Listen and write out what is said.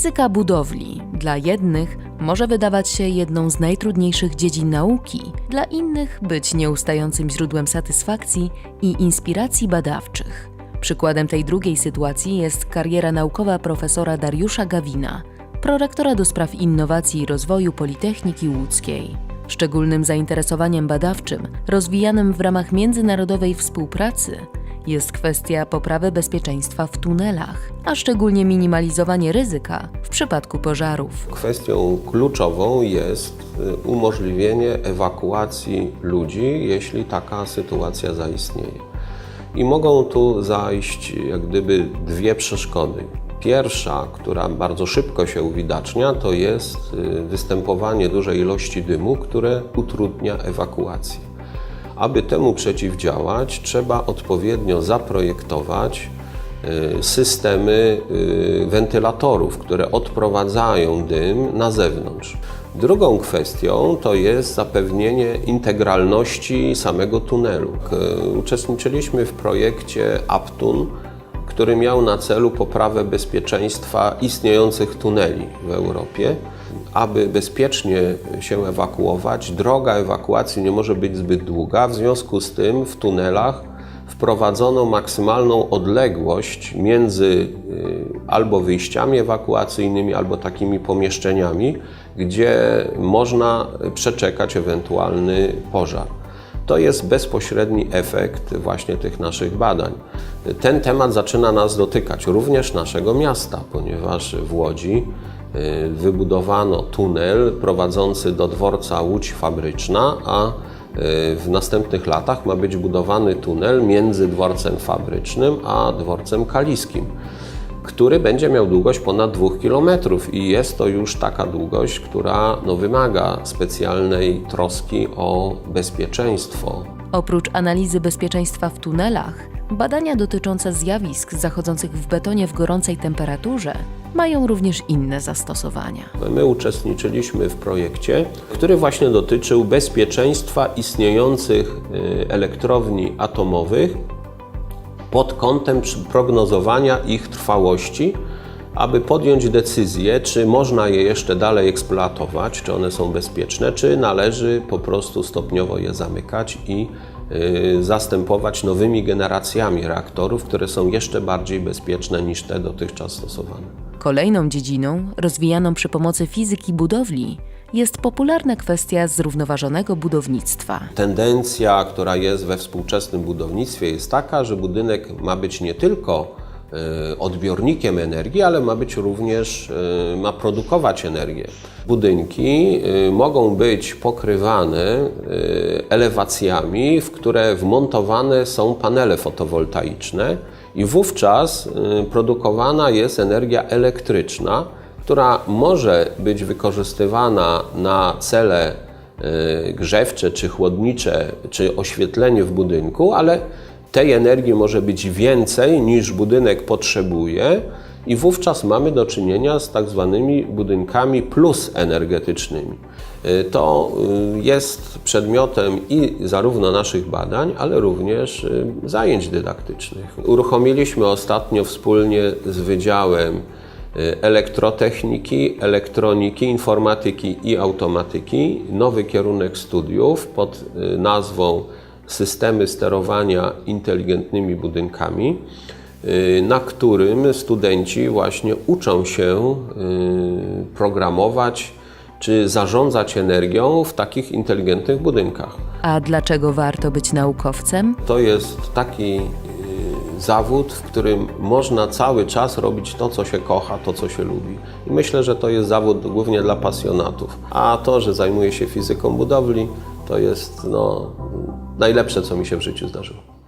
Fizyka budowli dla jednych może wydawać się jedną z najtrudniejszych dziedzin nauki, dla innych być nieustającym źródłem satysfakcji i inspiracji badawczych. Przykładem tej drugiej sytuacji jest kariera naukowa profesora Dariusza Gawina, prorektora do spraw innowacji i rozwoju Politechniki Łódzkiej. Szczególnym zainteresowaniem badawczym, rozwijanym w ramach międzynarodowej współpracy, jest kwestia poprawy bezpieczeństwa w tunelach, a szczególnie minimalizowanie ryzyka w przypadku pożarów. Kwestią kluczową jest y, umożliwienie ewakuacji ludzi, jeśli taka sytuacja zaistnieje. I mogą tu zajść jak gdyby dwie przeszkody. Pierwsza, która bardzo szybko się uwidacznia, to jest y, występowanie dużej ilości dymu, które utrudnia ewakuację. Aby temu przeciwdziałać, trzeba odpowiednio zaprojektować y, systemy y, wentylatorów, które odprowadzają dym na zewnątrz. Drugą kwestią to jest zapewnienie integralności samego tunelu. Uczestniczyliśmy w projekcie Aptun, który miał na celu poprawę bezpieczeństwa istniejących tuneli w Europie. Aby bezpiecznie się ewakuować, droga ewakuacji nie może być zbyt długa, w związku z tym w tunelach wprowadzono maksymalną odległość między y, albo wyjściami ewakuacyjnymi, albo takimi pomieszczeniami, gdzie można przeczekać ewentualny pożar. To jest bezpośredni efekt właśnie tych naszych badań. Ten temat zaczyna nas dotykać, również naszego miasta, ponieważ w Łodzi wybudowano tunel prowadzący do dworca Łódź Fabryczna, a y, w następnych latach ma być budowany tunel między dworcem fabrycznym a dworcem kaliskim, który będzie miał długość ponad 2 km i jest to już taka długość, która no, wymaga specjalnej troski o bezpieczeństwo. Oprócz analizy bezpieczeństwa w tunelach, badania dotyczące zjawisk zachodzących w betonie w gorącej temperaturze mają również inne zastosowania. My uczestniczyliśmy w projekcie, który właśnie dotyczył bezpieczeństwa istniejących y, elektrowni atomowych pod kątem prognozowania ich trwałości, aby podjąć decyzję, czy można je jeszcze dalej eksploatować, czy one są bezpieczne, czy należy po prostu stopniowo je zamykać i zastępować nowymi generacjami reaktorów, które są jeszcze bardziej bezpieczne niż te dotychczas stosowane. Kolejną dziedziną, rozwijaną przy pomocy fizyki budowli, jest popularna kwestia zrównoważonego budownictwa. Tendencja, która jest we współczesnym budownictwie, jest taka, że budynek ma być nie tylko odbiornikiem energii, ale ma być również, e, ma produkować energię. Budynki e, mogą być pokrywane elewacjami, w które wmontowane są panele fotowoltaiczne i wówczas produkowana jest energia elektryczna, która może być wykorzystywana na cele grzewcze, czy chłodnicze, czy oświetlenie w budynku, ale tej energii może być więcej niż budynek potrzebuje i wówczas mamy do czynienia z tak zwanymi budynkami plus energetycznymi. E, To y, jest przedmiotem i zarówno naszych badań, ale również y, zajęć dydaktycznych. Uruchomiliśmy ostatnio wspólnie z Wydziałem y, Elektrotechniki, Elektroniki, Informatyki i Automatyki nowy kierunek studiów pod y, nazwą Systemy sterowania inteligentnymi budynkami, y, na którym studenci właśnie uczą się y, programować czy zarządzać energią w takich inteligentnych budynkach. A dlaczego warto być naukowcem? To jest taki y, zawód, w którym można cały czas robić to, co się kocha, to, co się lubi. I myślę, że to jest zawód głównie dla pasjonatów. A to, że zajmuję się fizyką budowli, to jest no, najlepsze, co mi się w życiu zdarzyło.